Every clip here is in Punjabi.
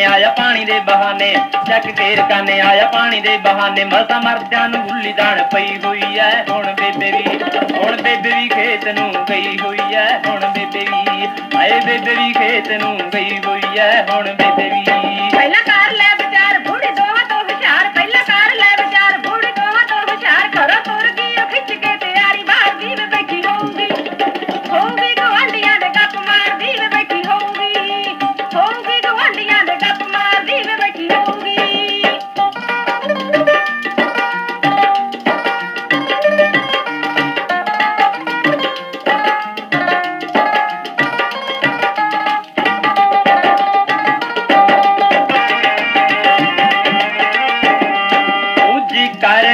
ਆਇਆ ਪਾਣੀ ਦੇ ਬਹਾਨੇ। ਚੱਕ ਕੇ ਰਕਾਨੇ ਆਇਆ ਪਾਣੀ ਦੇ ਬਹਾਨੇ। ਮਸਾ ਮਰਦਿਆਂ ਨੂੰ ਹੁੱਲੀ ਦਾਣ ਪਈ ਹੋਈ ਐ। ਹੁਣ ਬੇਬੇ ਵੀ, ਹੁਣ ਬੇਬੇ ਵੀ ਖੇਤ ਨੂੰ ਗਈ ਹੋਈ ਐ। ਹੁਣ ਬੇਬੇ ਵੀ ਆਏ ਬੇਬੇ ਵੀ ਖੇਤ ਨੂੰ ਗਈ ਹੋਈ ਐ। ਹੁਣ ਬੇਬੇ ਵੀ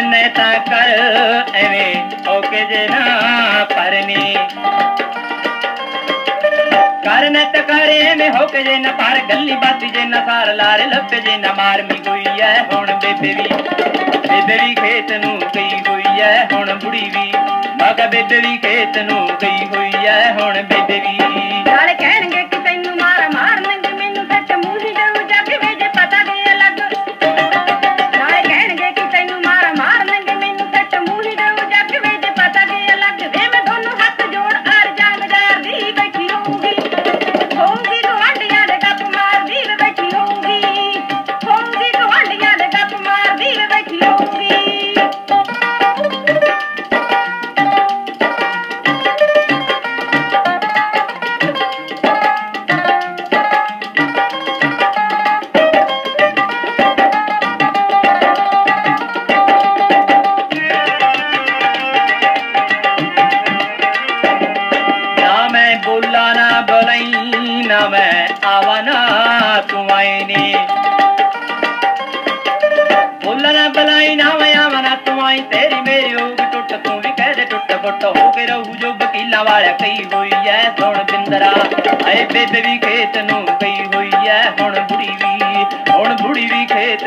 ਕਰਨੇ ਤਾਂ ਕਰ ਐਵੇਂ ਓਕੇ ਜੇ ਨਾ ਪਰਨੀ। ਕਰਨੇ ਤਾਂ ਕਰ ਐਵੇਂ ਹੋਕੇ ਜੇ ਨਾ ਪਰ, ਗੱਲੀ ਬਾਤ ਜੇ ਨਾ ਸਾਰ ਲਾਰੇ ਲੱਭੇ ਜੇ ਨਾ ਮਾਰਮੀ ਹੋਈ ਐ। ਹੁਣ ਬੇਬੇ ਵੀ ਬੇਬੇ ਵੀ ਖੇਤ ਨੂੰ ਗਈ ਹੋਈ ਐ। ਹੁਣ ਬੁੜੀ ਵੀ, ਮਗਾ ਬੇਬੇ ਵੀ ਖੇਤ ਨੂੰ ਗਈ ਹੋਈ ਐ। ਹੁਣ ਬੇਬੇ ਵੀ। ਮੈਂ ਬੋਲਾ ਨਾ ਬਲਈ ਨਾ ਮੈਂ ਆਵਾ ਨਾ ਤੂੰ ਆਈ ਨੀ ਬੋਲਾ ਨਾ ਬਲਾਈ ਨਾ ਮੈਂ ਆਵਾ ਨਾ ਤੂੰ ਆਈ ਤੇਰੀ ਮੇਰੀ ਹੋਊ ਟੁੱਟ ਤੂੰ ਵੀ ਕਹਿ ਦੇ ਟੁੱਟ ਫੁੱਟ ਹੋ ਕੇ ਰਹੂ ਜੋ ਵਕੀਲਾਂ ਵਾਲਾ ਕਈ ਹੋਈ ਐ ਸੁਣ ਬਿੰਦਰਾ ਆਏ ਬੇਬੇ ਵੀ ਖੇਤ ਨੂੰ ਗਈ ਹੋਈ ਐ ਹੁਣ ਬੁੜੀ ਵੀ ਹੁਣ ਬੁੜੀ ਵੀ ਖੇਤ